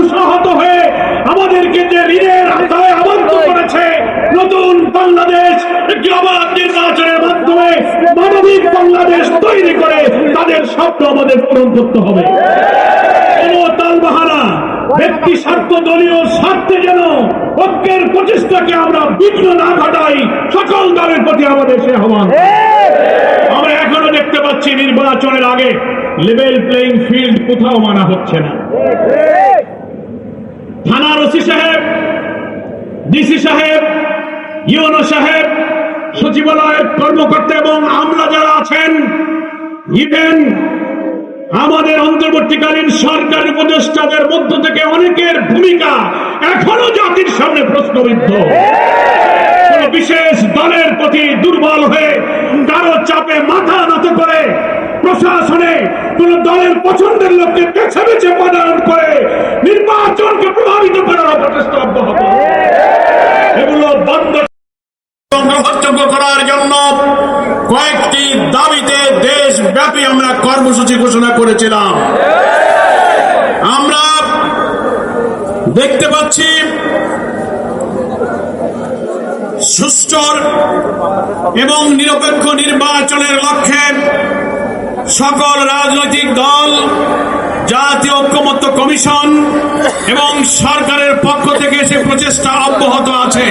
উৎসাহত হয়ে আমাদেরকে যে ঋণের আওতায় আবদ্ধ করেছে নতুন বাংলাদেশ একটি অবাধ নির্বাচনের মাধ্যমে মানবিক বাংলাদেশ তৈরি করে তাদের স্বপ্ন আমাদের পূরণ করতে হবে। কোন ব্যক্তি স্বার্থ দলীয় স্বার্থে যেন ঐক্যের প্রচেষ্টাকে আমরা বিঘ্ন না ঘটাই সকল দলের প্রতি আমাদের সে আহ্বান। আমরা এখনও দেখতে পাচ্ছি নির্বাচনের আগে লেভেল প্লেইং ফিল্ড কোথাও মানা হচ্ছে না। থানার ওসি সাহেব, ডিসি সাহেব, ইউনো সাহেব, সচিবালয়ের কর্মকর্তা এবং আমরা যারা আছেন, ইভেন আমাদের অন্তর্বর্তীকালীন সরকার উপদেষ্টাদের মধ্য থেকে অনেকের ভূমিকা এখনও জাতির সামনে প্রশ্নবিদ্ধ। বিশেষ দলের প্রতি দুর্বল হয়ে কারও চাপে মাথা নত করে প্রশাসনে কোন দলের পছন্দের লোককে বেছে করার অব্যাহত। এগুলো বন্ধ গ্রহণযোগ্য করার জন্য কয়েকটি দাবিতে দেশব্যাপী আমরা কর্মসূচি ঘোষণা করেছিলাম। আমরা দেখতে পাচ্ছি সুষ্ঠুর এবং নিরপেক্ষ নির্বাচনের লক্ষ্যে সকল রাজনৈতিক দল জাতীয় ঐক্যমত্য কমিশন এবং সরকারের পক্ষ থেকে সে প্রচেষ্টা অব্যাহত আছে।